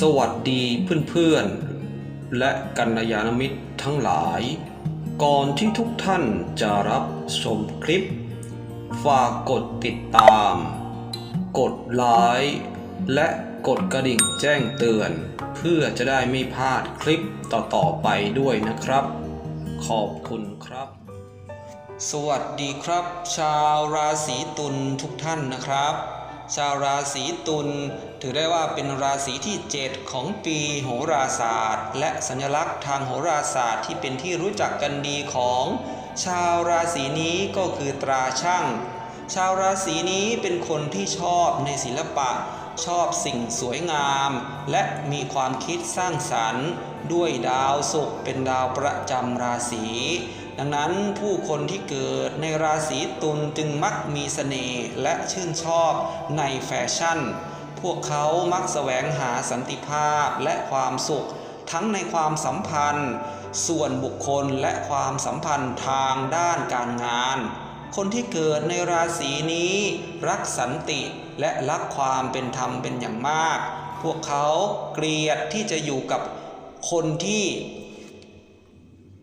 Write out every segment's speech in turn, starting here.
สวัสดีเพื่อนๆ และกัลยาณมิตรทั้งหลาย ก่อนที่ทุกท่านจะรับชมคลิป ฝากกดติดตาม กดไลค์และกดกระดิ่งแจ้งเตือน เพื่อจะได้ไม่พลาดคลิปต่อๆไปด้วยนะครับ ขอบคุณครับ สวัสดีครับ ชาวราศีตุลทุกท่านนะครับ ชาวราศีตุลถือได้ว่าเป็นราศีที่ 7 ของปีโหราศาสตร์ และสัญลักษณ์ทางโหราศาสตร์ที่เป็นที่รู้จักกันดีของ ชาวราศีนี้ก็คือตราช่าง ชาวราศีนี้เป็นคนที่ชอบในศิลปะ ชอบสิ่งสวยงาม และมีความคิดสร้างสรรค์ ด้วยดาวศุกร์เป็นดาวประจำราศี ดังนั้นผู้คนที่เกิดในราศีตุลจึงมักมีเสน่ห์และชื่นชอบในแฟชั่น พวกเขามักแสวงหาสันติภาพและความสุข ทั้งในความสัมพันธ์ ส่วนบุคคลและความสัมพันธ์ทางด้านการงาน คนที่เกิดในราศีนี้ รักสันติและรักความเป็นธรรมเป็นอย่างมาก พวกเขาเกลียดที่จะอยู่กับคนที่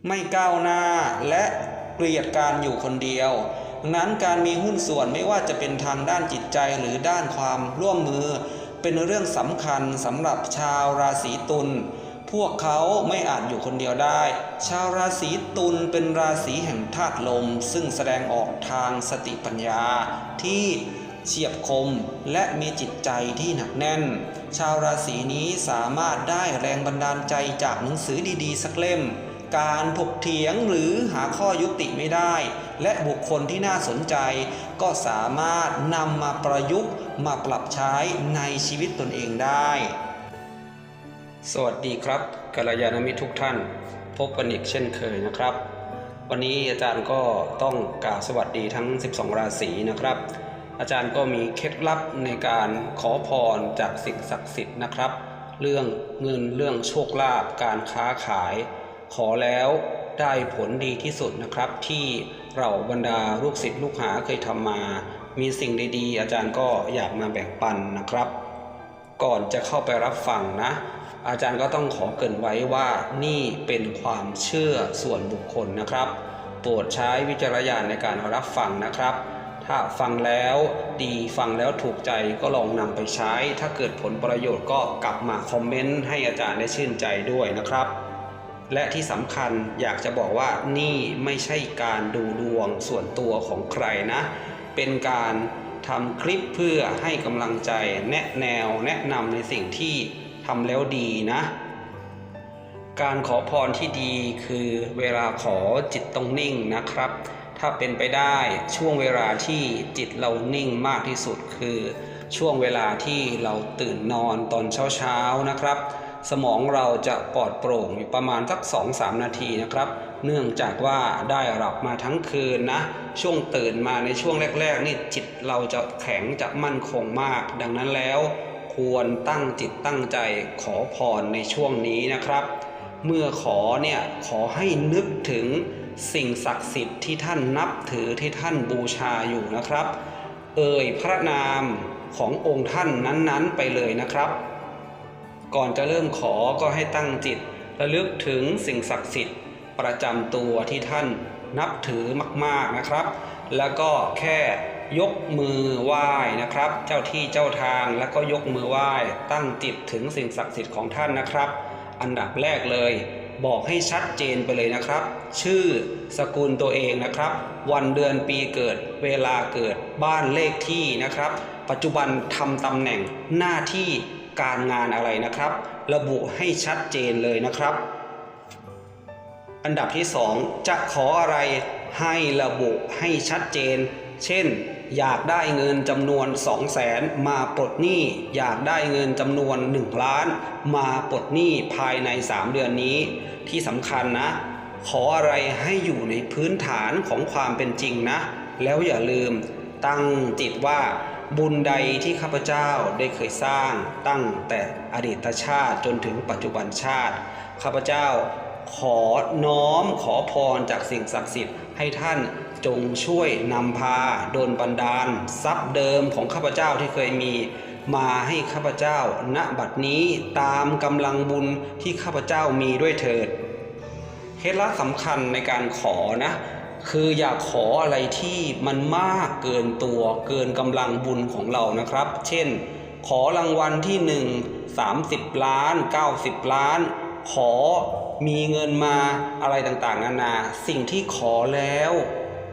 ไม่ก้าวหน้าและเกลียดการอยู่คนเดียวนั้นการมีหุ้นส่วนไม่ว่าจะเป็นทางด้านจิตใจหรือด้านความร่วมมือ เป็นเรื่องสำคัญสำหรับชาวราศีตุลพวกเขาไม่อาจอยู่คนเดียวได้ ชาวราศีตุลเป็นราศีแห่งธาตุลม ซึ่งแสดงออกทางสติปัญญาที่เฉียบคมและมีจิตใจที่หนักแน่น ชาวราศีนี้สามารถได้แรงบันดาลใจจากหนังสือดีๆ สักเล่ม การถกเถียงหรือหาข้อยุติไม่ได้ และบุคคลที่น่าสนใจ ก็สามารถนำมาประยุกต์มาปรับใช้ในชีวิตตนเองได้ สวัสดีครับกัลยาณมิตรทุกท่าน พบกันอีกเช่นเคยนะครับ วันนี้อาจารย์ก็ต้องกล่าวสวัสดีทั้ง 12 ราศีนะครับ อาจารย์ก็มีเคล็ดลับในการขอพรจากสิ่งศักดิ์สิทธิ์นะครับ เรื่องเงินเรื่องโชคลาภการค้าขาย ขอแล้วได้ผลดีที่สุดนะครับ ที่เราบรรดาลูกศิษย์ลูกหาเคยทำมา มีสิ่งดีๆ อาจารย์ก็อยากมาแบ่งปันนะครับ ก่อนจะเข้าไปรับฟังนะ อาจารย์ก็ต้องขอเกินไว้ว่านี่เป็นความเชื่อส่วนบุคคลนะครับ โปรดใช้วิจารณญาณในการรับฟังนะครับ ถ้าฟังแล้วดีฟังแล้วถูกใจก็ลองนำไปใช้ ถ้าเกิดผลประโยชน์ก็กลับมาคอมเมนต์ให้อาจารย์ได้ชื่นใจด้วยนะครับ และที่สำคัญอยากจะบอกว่านี่ไม่ใช่การดูดวงส่วนตัวของใครนะ เป็นการทำคลิปเพื่อให้กำลังใจแนะแนวแนะนำในสิ่งที่ทำแล้วดีนะ การขอพรที่ดีคือเวลาขอจิตต้องนิ่งนะครับ ถ้าเป็นไปได้ช่วงเวลาที่จิตเรานิ่งมากที่สุดคือ ช่วงเวลาที่เราตื่นนอนตอนเช้าๆนะครับ สมองเราจะปลอดโปร่งอยู่ประมาณสัก 2-3 นาทีนะครับ เนื่องจากว่าได้หลับมาทั้งคืนนะ ช่วงตื่นมาในช่วงแรก ๆ นี่จิตเราจะแข็งจะมั่นคงมาก ดังนั้นแล้วควรตั้งจิตตั้งใจขอพรในช่วงนี้นะครับ เมื่อขอเนี่ยขอให้นึกถึงสิ่งศักดิ์สิทธิ์ที่ท่านนับถือที่ท่านบูชาอยู่นะครับ เอ่ยพระนามขององค์ท่านนั้นๆไปเลยนะครับ ก่อนจะเริ่มขอก็ให้ตั้งจิตระลึกถึงสิ่งศักดิ์สิทธิ์ ประจำตัวที่ท่านนับถือมากๆนะครับ แล้วก็แค่ยกมือไหว้นะครับ เจ้าที่เจ้าทางแล้วก็ยกมือไหว้ ตั้งจิตถึงสิ่งศักดิ์สิทธิ์ของท่านนะครับ อันดับแรกเลย บอกให้ชัดเจนไปเลยนะครับ ชื่อสกุลตัวเองนะครับ วันเดือนปีเกิด เวลาเกิดบ้านเลขที่นะครับ ปัจจุบันทำตำแหน่งหน้าที่ การงานอะไรนะครับ ระบุให้ชัดเจนเลยนะครับ อันดับที่ 2 จะขออะไรให้ระบุให้ชัดเจน เช่น อยากได้เงินจำนวน 2 0 0แสนมาปลดหนี้ อยากได้เงินจำนวน 1 ล้าน มาปลดหนี้ภายใน 3 เดือนนี้ ที่สำคัญนะ ขออะไรให้อยู่ในพื้นฐานของความเป็นจริงนะ แล้วอย่าลืมตั้งจิตว่า บุญใดที่ข้าพเจ้าได้เคยสร้างตั้งแต่อดีตชาติจนถึงปัจจุบันชาติ ข้าพเจ้าขอน้อมขอพรจากสิ่งศักดิ์สิทธิ์ให้ท่านจงช่วยนำพาโดนบันดาล ทรัพย์เดิมของข้าพเจ้าที่เคยมีมาให้ข้าพเจ้าณบัดนี้ตามกำลังบุญที่ข้าพเจ้ามีด้วยเถิด เคล็ดลับสำคัญในการขอนะ คืออย่าขออะไรที่มันมากเกินตัวเกินกำลังบุญของเรานะครับ เช่น ขอรางวัลที่ 1 30 ล้าน 90 ล้าน ขอมีเงินมาอะไรต่างๆ นานา สิ่งที่ขอแล้ว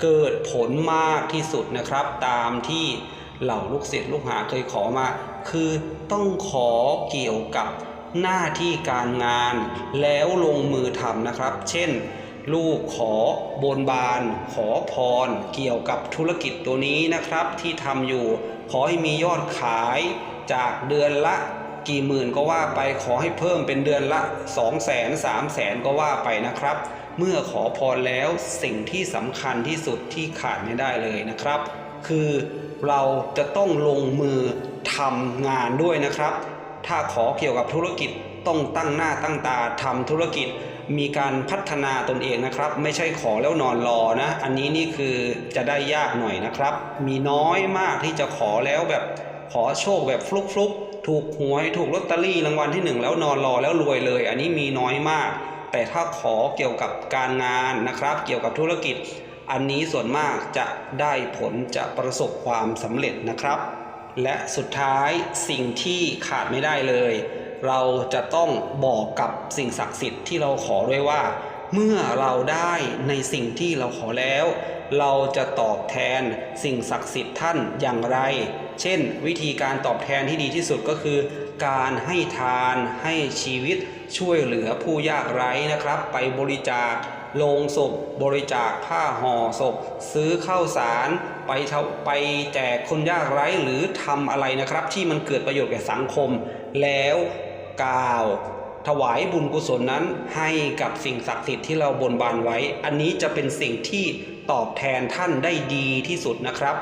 เกิดผลมากที่สุดนะครับ ตามที่เหล่าลูกศิษย์ลูกหาเคยขอมา คือต้องขอเกี่ยวกับหน้าที่การงานแล้วลงมือทำนะครับ เช่น ลูกขอบนบาน ขอพร เกี่ยวกับธุรกิจตัวนี้นะครับ ที่ทำอยู่ ขอให้มียอดขายจากเดือนละกี่หมื่นก็ว่าไปขอให้เพิ่มเป็นเดือนละ 2 0 0 0 0 0 3 0 0 0 0ก็ว่าไปนะครับ เมื่อขอพรแล้วสิ่งที่สำคัญที่สุดที่ขาดไม่ได้เลยนะครับ คือเราจะต้องลงมือทำงานด้วยนะครับ ถ้าขอเกี่ยวกับธุรกิจต้องตั้งหน้าตั้งตาทำธุรกิจ มีการพัฒนาตนเองนะครับ ไม่ใช่ขอแล้วนอนรอนะ อันนี้นี่คือจะได้ยากหน่อยนะครับ มีน้อยมากที่จะขอแล้วแบบขอโชคแบบฟลุกฟลุกถูกหวยถูกลอตเตอรี่รางวัลที่หนึ่งแล้วนอนรอแล้วรวยเลย อันนี้มีน้อยมาก แต่ถ้าขอเกี่ยวกับการงานนะครับ เกี่ยวกับธุรกิจ อันนี้ส่วนมากจะได้ผลจะประสบความสำเร็จนะครับ และสุดท้ายสิ่งที่ขาดไม่ได้เลย เราจะต้องบอกกับสิ่งศักดิ์สิทธิ์ที่เราขอด้วยว่า เมื่อเราได้ในสิ่งที่เราขอแล้ว เราจะตอบแทนสิ่งศักดิ์สิทธิ์ท่านอย่างไร เช่น วิธีการตอบแทนที่ดีที่สุดก็คือ การให้ทานให้ชีวิตช่วยเหลือผู้ยากไร้นะครับ ไปบริจาคโลงศพบริจาคผ้าห่อศพ ซื้อข้าวสารไปเท่าไปแจกคนยากไร้หรือทำอะไรนะครับ ที่มันเกิดประโยชน์แก่สังคม แล้วกล่าวถวายบุญกุศลนั้นให้กับสิ่งศักดิ์สิทธิ์ที่เราบนบานไว้ อันนี้จะเป็นสิ่งที่ตอบแทนท่านได้ดีที่สุดนะครับ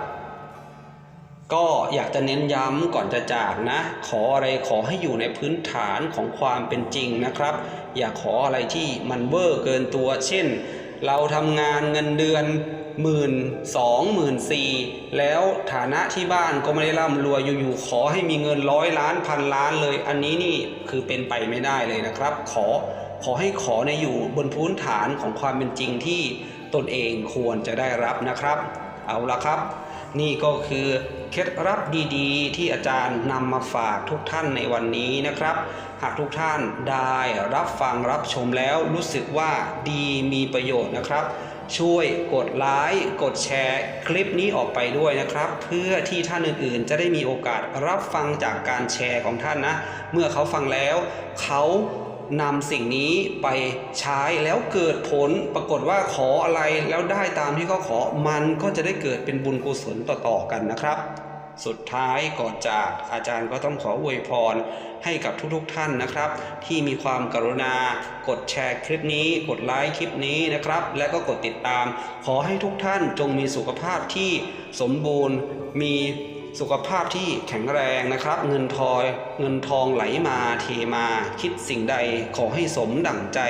ก็อยากจะเน้นย้ำก่อนจะจากนะ ขออะไรขอให้อยู่ในพื้นฐานของความเป็นจริงนะครับ อย่าขออะไรที่มันเวอร์เกินตัว เช่น เราทำงานเงินเดือนหมื่นสองหมื่นสี่แล้วฐานะที่บ้านก็ไม่ได้ร่ำรวยอยู่ๆขอให้มีเงินร้อยล้านพันล้านเลย อันนี้นี่คือเป็นไปไม่ได้เลยนะครับ ขอขอให้ขอในอยู่บนพื้นฐานของความเป็นจริงที่ตนเองควรจะได้รับนะครับ เอาละครับ นี่ก็คือเคล็ดลับดีๆ ที่อาจารย์นำมาฝากทุกท่านในวันนี้นะครับ หากทุกท่านได้รับฟังรับชมแล้วรู้สึกว่าดีมีประโยชน์นะครับ ช่วยกดไลค์กดแชร์คลิปนี้ออกไปด้วยนะครับ เพื่อที่ท่านอื่นๆ จะได้มีโอกาสรับฟังจากการแชร์ของท่านนะ เมื่อเขาฟังแล้วเขา นำสิ่งนี้ไปใช้แล้วเกิดผลปรากฏว่าขออะไรแล้วได้ตามที่เขาขอมันก็จะได้เกิดเป็นบุญกุศลต่อๆกันนะครับ สุดท้ายก่อนจากอาจารย์ก็ต้องขออวยพรให้กับทุกๆท่านนะครับ ที่มีความกรุณากดแชร์คลิปนี้ กดไลค์คลิปนี้นะครับ และก็กดติดตาม ขอให้ทุกท่านจงมีสุขภาพที่สมบูรณ์มี สุขภาพที่แข็งแรงนะครับ เงินทอยเงินทองไหลมาเทมา คิดสิ่งใดขอให้สมดั่งใจ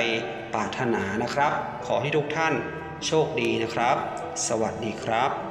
ปรารถนานะครับ ขอให้ทุกท่านโชคดีนะครับ สวัสดีครับ